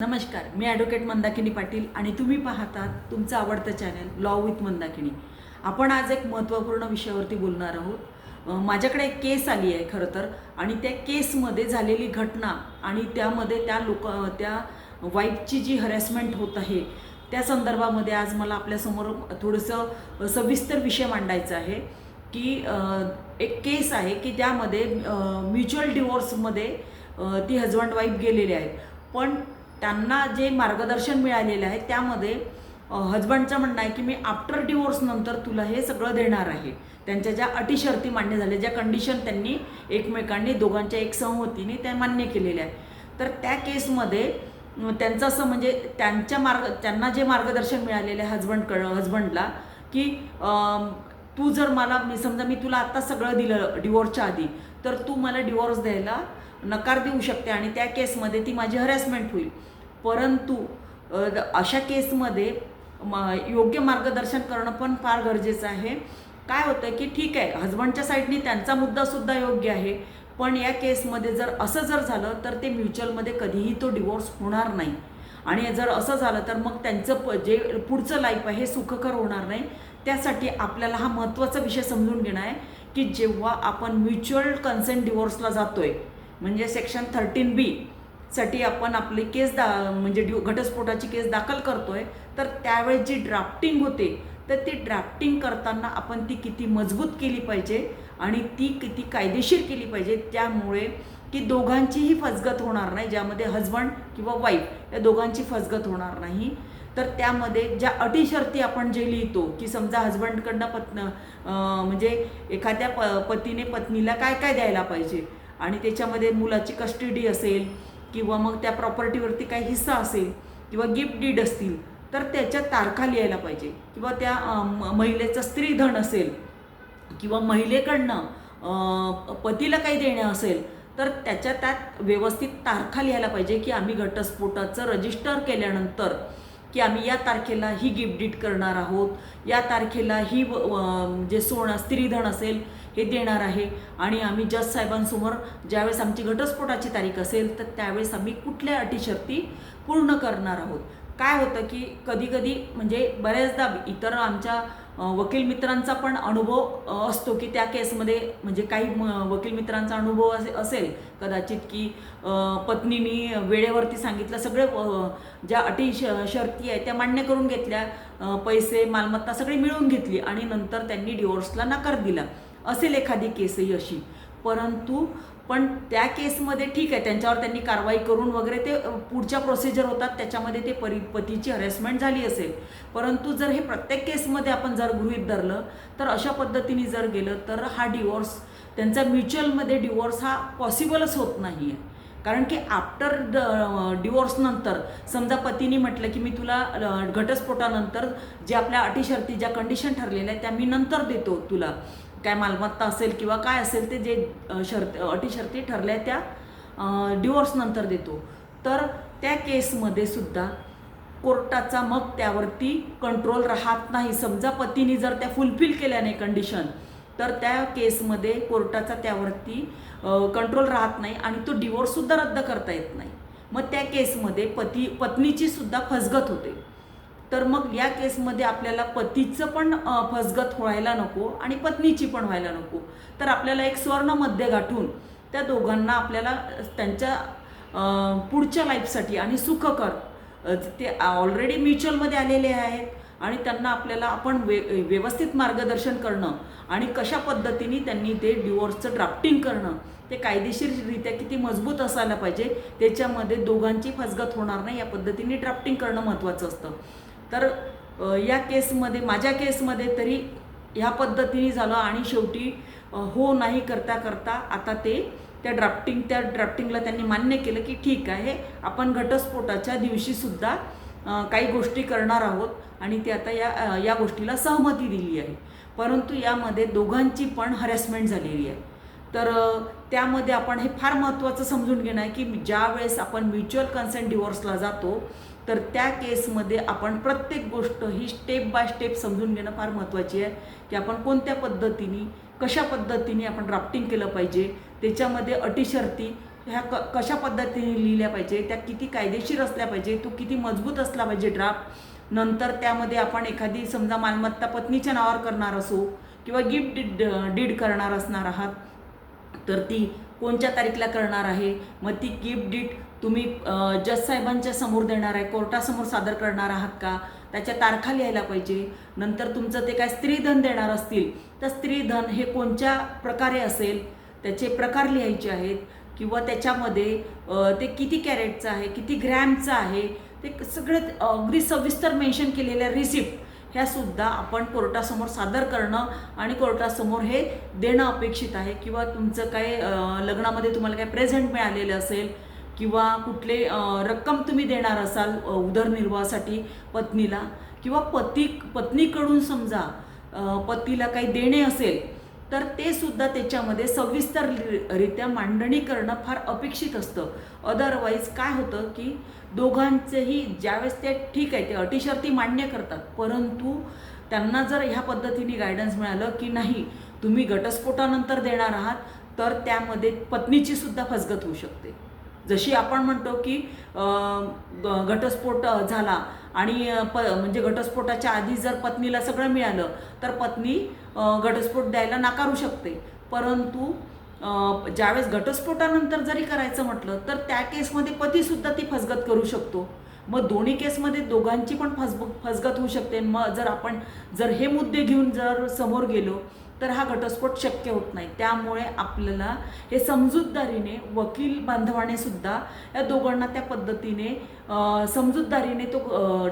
नमस्कार मी ॲडव्होकेट मंदाकिनी पाटील आणि तुम्ही पाहतात तुमचं आवडतं चॅनल लॉ विथ मंदाकिनी. आपण आज एक महत्त्वपूर्ण विषयावरती बोलणार आहोत. माझ्याकडे एक केस आली आहे खरं तर आणि त्या केसमध्ये झालेली घटना आणि त्यामध्ये त्या लोक त्या वाईफची जी हरॅसमेंट होत आहे त्या संदर्भामध्ये आज मला आपल्यासमोर थोडंसं सविस्तर विषय मांडायचा आहे की एक केस आहे की त्यामध्ये म्युच्युअल डिवोर्समध्ये ती हजबंड वाईफ गेलेली आहेत. पण त्यांना जे मार्गदर्शन मिळालेलं आहे त्यामध्ये हजबंडचं म्हणणं आहे की मी आफ्टर डिवोर्स नंतर तुला हे सगळं देणार आहे. त्यांच्या ज्या अटी शर्ती मान्य झाल्या ज्या कंडिशन त्यांनी एकमेकांनी दोघांच्या एक संहतीने त्या मान्य केलेल्या आहे तर त्या केसमध्ये त्यांचं असं म्हणजे त्यांच्या मार्ग त्यांना जे मार्गदर्शन मिळालेलं आहे हजबंडकडं हजबंडला की तू जर मला मी समजा मी तुला आत्ता सगळं दिलं डिवोर्सच्या आधी तर तू मला डिवोर्स द्यायला नकार देऊ शकते आणि त्या केसमध्ये ती माझी हरॅसमेंट होईल. परंतु अशा केसमध्ये म योग्य मार्गदर्शन करणं पण फार गरजेचं आहे. काय होतं की ठीक आहे हजबंडच्या साईडने त्यांचा मुद्दासुद्धा योग्य आहे पण या केसमध्ये जर असं जर झालं तर ते म्युच्युअलमध्ये कधीही तो डिवोर्स होणार नाही. आणि जर असं झालं तर मग त्यांचं प जे पुढचं लाईफ आहे हे सुखकर होणार नाही. त्यासाठी आपल्याला हा महत्त्वाचा विषय समजून घेणं आहे की जेव्हा आपण म्युच्युअल कन्सेंट डिवोर्सला जातो आहे म्हणजे सेक्शन थर्टीन बी साठी आपण आपली केस दा म्हणजे ड्यू घटस्फोटाची केस दाखल करतोय तर त्यावेळेस जी ड्राफ्टिंग होते तर ती ड्राफ्टिंग करताना आपण ती किती मजबूत केली पाहिजे आणि ती किती कायदेशीर केली पाहिजे त्यामुळे की दोघांचीही फसगत होणार नाही ज्यामध्ये हजबंड किंवा वाईफ या दोघांची फसगत होणार नाही. तर त्यामध्ये ज्या अटी शर्ती आपण जे लिहितो की समजा हजबंडकडनं पत्न म्हणजे एखाद्या प पतीने पत्नीला काय काय द्यायला पाहिजे आणि त्याच्यामध्ये मुलाची कस्टडी असेल किंवा मग त्या प्रॉपर्टीवरती काही हिस्सा असेल किंवा गिफ्ट डीड असतील तर त्याच्या तारखा लिहायला पाहिजे. किंवा त्या महिलेचं स्त्रीधन असेल किंवा महिलेकडनं पतीला काही देणं असेल तर त्याच्या त्यात व्यवस्थित तारखा लिहायला पाहिजे की आम्ही घटस्फोटाचं रजिस्टर केल्यानंतर की आम्ही या तारखेला ही गिफ्ट डीड करणार आहोत या तारखेला ही जे सोनं स्त्रीधन असेल हे देणार आहे. आणि आम्ही जज साहेबांसमोर ज्यावेळेस आमची घटस्फोटाची तारीख असेल तर त्यावेळेस आम्ही कुठल्या अटी शर्ती पूर्ण करणार आहोत? काय होतं की कधीकधी म्हणजे बऱ्याचदा इतर आमच्या वकील मित्रांचा पण अनुभव असतो की त्या केसमध्ये म्हणजे काही म- वकील मित्रांचा अनुभव असे असेल कदाचित की पत्नीनी वेळेवरती सांगितलं सगळे ज्या अटी श शर्ती आहेत त्या मान्य करून घेतल्या पैसे मालमत्ता सगळी मिळवून घेतली आणि नंतर त्यांनी डिवोर्सला नकार दिला. असेल एखादी केसही अशी. परंतु पण त्या केसमध्ये ठीक आहे त्यांच्यावर त्यांनी कारवाई करून वगैरे ते पुढच्या प्रोसिजर होतात त्याच्यामध्ये ते परी पतीची हरॅसमेंट झाली असेल. परंतु जर हे प्रत्येक केसमध्ये आपण जर गृहीत धरलं तर अशा पद्धतीने जर गेलं तर हा डिवोर्स त्यांचा म्युच्युअलमध्ये डिवोर्स हा पॉसिबलच होत नाही आहे कारण की आफ्टर डिवोर्सनंतर समजा पतीने म्हटलं की मी तुला घटस्फोटानंतर जे आपल्या अटी शर्ती ज्या कंडिशन ठरलेल्या आहेत त्या मी नंतर देतो तुला. काय मालमत्ता असेल किंवा काय असेल ते जे शर्त अटी शर्ती ठरल्या त्या डिवोर्सनंतर देतो. तर त्या केसमध्ये सुद्धा कोर्टाचा मग त्यावरती कंट्रोल राहत नाही. समजा पतीने जर त्या फुलफिल केल्या नाही कंडिशन तर त्या केसमध्ये कोर्टाचा त्यावरती कंट्रोल राहत नाही आणि तो डिवोर्ससुद्धा रद्द करता येत नाही. मग त्या केसमध्ये पती पत्नीची सुद्धा फसगत होते. तर मग या केसमध्ये आपल्याला पतीचं पण फसगत व्हायला नको आणि पत्नीची पण व्हायला नको. तर आपल्याला एक स्वर्ण मध्य गाठून त्या दोघांना आपल्याला त्यांच्या पुढच्या लाईफसाठी आणि सुखकर ते ऑलरेडी म्युच्युअलमध्ये आलेले आहेत आणि त्यांना आपल्याला आपण वे व्यवस्थित मार्गदर्शन करणं आणि कशा पद्धतीने त्यांनी ते डिवोर्सचं ड्राफ्टिंग करणं ते कायदेशीररित्या किती मजबूत असायला पाहिजे त्याच्यामध्ये दोघांची फसगत होणार नाही या पद्धतीने ड्राफ्टिंग करणं महत्त्वाचं असतं. तर या केसमध्ये माझ्या केसमध्ये तरी ह्या पद्धतीने झालं आणि शेवटी हो नाही करता करता आता ते त्या ड्राफ्टिंग त्या ड्राफ्टिंगला त्यांनी मान्य केलं की ठीक आहे आपण घटस्फोटाच्या दिवशीसुद्धा काही गोष्टी करणार आहोत आणि ते आता या या गोष्टीला सहमती दिली आहे. परंतु यामध्ये दोघांची पण हरॅसमेंट झालेली आहे. तर त्यामध्ये आपण हे फार महत्त्वाचं समजून घेणं आहे की ज्या वेळेस आपण म्युच्युअल कन्सेंट डिवोर्सला जातो तर त्या केसमध्ये आपण प्रत्येक गोष्ट ही स्टेप बाय स्टेप समजून घेणं फार महत्त्वाची आहे की आपण कोणत्या पद्धतीने कशा पद्धतीने आपण ड्राफ्टिंग केलं पाहिजे त्याच्यामध्ये अटी शर्ती ह्या क कशा पद्धतीने लिहिल्या पाहिजे त्या किती कायदेशीर असल्या पाहिजे तो किती मजबूत असला पाहिजे ड्राफ्ट नंतर त्यामध्ये आपण एखादी समजा मालमत्ता पत्नीच्या नावावर करणार असो किंवा गिफ्ट डीड डीड करणार असणार आहात तर ती कोणत्या तारीखला करणार आहे मग ती गिफ्ट डीट तुम्ही जज साहेबांच्या समोर देणार आहे कोर्टासमोर सादर करणार आहात का? त्याच्या तारखा लिहायला पाहिजे. नंतर तुमचं ते काय स्त्रीधन देणार असतील तर स्त्रीधन हे कोणत्या प्रकारे असेल त्याचे प्रकार लिहायचे आहेत किंवा त्याच्यामध्ये ते किती कॅरेटचं आहे किती ग्रॅमचं आहे ते सगळे अगदी सविस्तर मेन्शन केलेल्या रिसिप्ट ह्या सुद्धा आपण कोर्टासमोर सादर करणं आणि कोर्टासमोर हे देणं अपेक्षित आहे. किंवा तुमचं काय लग्नामध्ये तुम्हाला काय प्रेझेंट मिळालेलं असेल किंवा कुठले रक्कम तुम्ही देणार असाल उदरनिर्वाहासाठी पत्नीला किंवा पती पत्नीकडून समजा पतीला काही देणे असेल तर ते सुद्धा त्याच्यामध्ये सविस्तर रित्या मांडणी करणं फार अपेक्षित असतं. अदरवाईज काय होतं की दोघांचेही ज्यावेळेस ते ठीक आहे ते अटीशर्ती मान्य करतात परंतु त्यांना जर ह्या पद्धतीने गायडन्स मिळालं की नाही तुम्ही घटस्फोटानंतर देणार आहात तर त्यामध्ये पत्नीची सुद्धा फसगत होऊ शकते. जशी आपण म्हणतो की ग- घटस्फोट झाला आणि प म्हणजे घटस्फोटाच्या आधी जर पत्नीला सगळं मिळालं तर पत्नी घटस्फोट द्यायला नाकारू शकते. परंतु ज्यावेळेस घटस्फोटानंतर जरी करायचं म्हटलं तर त्या केसमध्ये पतीसुद्धा ती फसगत करू शकतो. मग दोन्ही केसमध्ये दोघांची पण फसब फसगत होऊ शकते. मग जर आपण जर हे मुद्दे घेऊन जर समोर गेलो तर हा घटस्फोट शक्य होत नाही. त्यामुळे आपल्याला हे समजूतदारीने वकील बांधवाने सुद्धा या दोघांना त्या पद्धतीने समजूतदारीने तो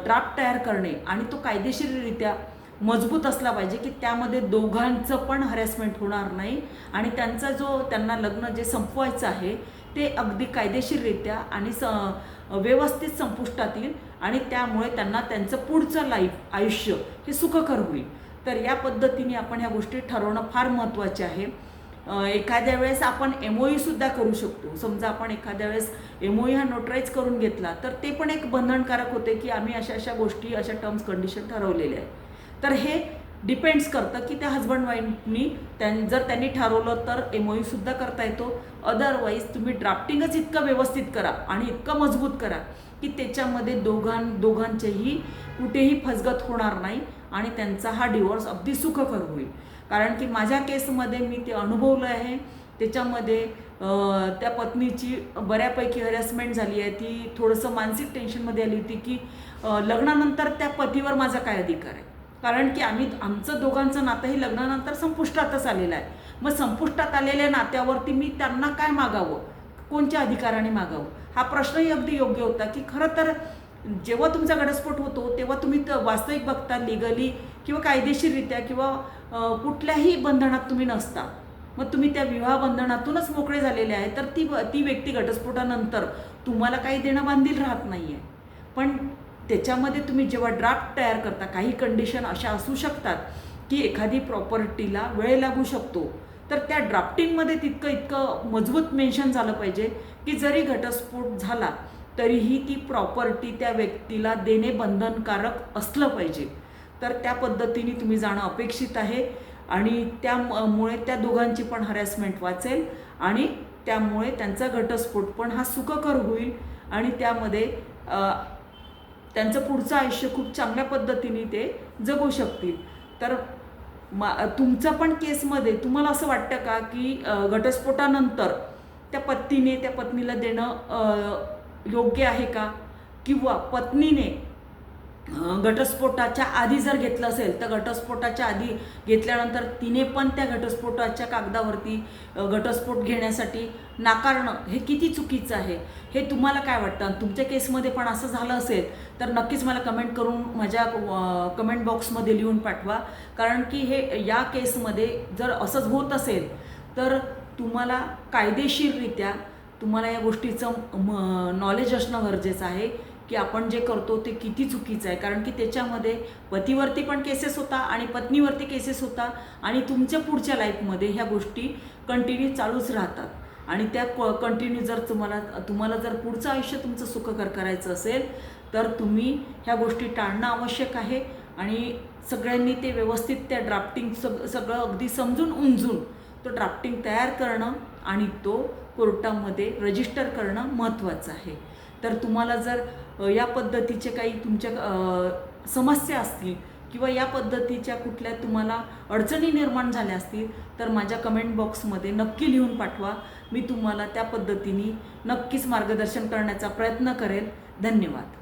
ड्राफ्ट तयार करणे आणि तो कायदेशीररित्या मजबूत असला पाहिजे की त्यामध्ये दोघांचं पण हरॅसमेंट होणार नाही आणि त्यांचा जो त्यांना लग्न जे संपवायचं आहे ते अगदी कायदेशीररित्या आणि स व्यवस्थित संपुष्टात येईल आणि त्यामुळे त्यांना त्यांचं पुढचं लाईफ आयुष्य हे सुखकर होईल. तर या पद्धतीने आपण ह्या गोष्टी ठरवणं फार महत्त्वाचे आहे. एखाद्या वेळेस आपण एमओई सुद्धा करू शकतो. समजा आपण एखाद्या वेळेस एमओई हा नोटराईज करून घेतला तर ते पण एक बंधनकारक होते की आम्ही अशा अशा गोष्टी अशा टर्म्स कंडिशन ठरवलेल्या आहेत. तर हे डिपेंड्स करतं की त्या हजबंड वाईफनी त्यां जर त्यांनी ठरवलं तर एम सुद्धा करता येतो. अदरवाईज तुम्ही ड्राफ्टिंगच इतकं व्यवस्थित करा आणि इतकं मजबूत करा की त्याच्यामध्ये दोघां दोघांचेही कुठेही फसगत होणार नाही. आणि त्यांचा हा डिवोर्स अगदी सुखकर होईल. कारण की माझ्या केसमध्ये मी ते अनुभवलं आहे. त्याच्यामध्ये त्या पत्नीची बऱ्यापैकी हरॅसमेंट झाली आहे. ती थोडंसं मानसिक टेन्शनमध्ये आली होती की लग्नानंतर त्या पतीवर माझा काय अधिकार आहे? कारण की आम्ही आमचं दोघांचं नातंही लग्नानंतर संपुष्टातच आलेलं आहे. मग संपुष्टात आलेल्या नात्यावरती मी त्यांना काय मागावं? कोणत्या अधिकाराने मागावं? हा प्रश्नही अगदी योग्य होता की खरं तर जेव्हा तुमचा घटस्फोट होतो तेव्हा तुम्ही वास्तविक बघता लिगली किंवा कायदेशीररित्या किंवा कुठल्याही बंधनात तुम्ही नसता. मग तुम्ही त्या विवाह बंधनातूनच मोकळे झालेले आहे तर ती ती व्यक्ती घटस्फोटानंतर तुम्हाला काही देणं बांधील राहत नाही आहे पण त्याच्यामध्ये तुम्ही जेव्हा ड्राफ्ट तयार करता काही कंडिशन अशा असू शकतात की एखादी प्रॉपर्टीला वेळ लागू शकतो तर त्या ड्राफ्टिंगमध्ये तितकं इतकं मजबूत मेन्शन झालं पाहिजे की जरी घटस्फोट झाला तरीही ती प्रॉपर्टी त्या व्यक्तीला देणे बंधनकारक असलं पाहिजे. तर त्या पद्धतीने तुम्ही जाणं अपेक्षित आहे आणि त्यामुळे त्या दोघांची पण हरॅसमेंट वाचेल आणि त्यामुळे त्यांचा घटस्फोट पण हा सुखकर होईल आणि त्यामध्ये त्यांचं पुढचं आयुष्य खूप चांगल्या पद्धतीने ते जगू शकतील. तर मा तुमचं पण केसमध्ये तुम्हाला असं वाटतं का की घटस्फोटानंतर त्या पत्नीने त्या पत्नीला देणं योग्य आहे का? किंवा पत्नीने घटस्फोटाच्या आधी जर घेतलं असेल तर घटस्फोटाच्या आधी घेतल्यानंतर तिने पण त्या घटस्फोटाच्या कागदावरती घटस्फोट घेण्यासाठी नाकारणं हे किती चुकीचं आहे? हे तुम्हाला काय वाटतं? आणि तुमच्या केसमध्ये पण असं झालं असेल तर नक्कीच मला कमेंट करून माझ्या कमेंट बॉक्समध्ये लिहून पाठवा. कारण की हे या केसमध्ये जर असंच होत असेल तर तुम्हाला कायदेशीररित्या तुम्हाला या गोष्टीचं म नॉलेज असणं गरजेचं आहे की आपण जे करतो ते किती चुकीचं आहे. कारण की त्याच्यामध्ये पतीवरती पण केसेस होता आणि पत्नीवरती केसेस होता आणि तुमच्या पुढच्या लाईफमध्ये ह्या गोष्टी कंटिन्यू चालूच राहतात. आणि त्या क कंटिन्यू जर तुम्हाला तुम्हाला जर पुढचं आयुष्य तुमचं सुखकर करायचं असेल तर तुम्ही ह्या गोष्टी टाळणं आवश्यक आहे. आणि सगळ्यांनी ते व्यवस्थित त्या ड्राफ्टिंग सग सगळं अगदी समजून उमजून तो ड्राफ्टिंग तयार करणं आणि तो कोर्टामध्ये रजिस्टर करणं महत्त्वाचं आहे. तर तुम्हाला जर या पद्धतीचे काही तुमच्या समस्या असतील किंवा या पद्धतीच्या कुठल्या तुम्हाला अडचणी निर्माण झाल्या असतील तर माझ्या कमेंट बॉक्समध्ये नक्की लिहून पाठवा. मी तुम्हाला त्या पद्धतीने नक्कीच मार्गदर्शन करण्याचा प्रयत्न करेल धन्यवाद.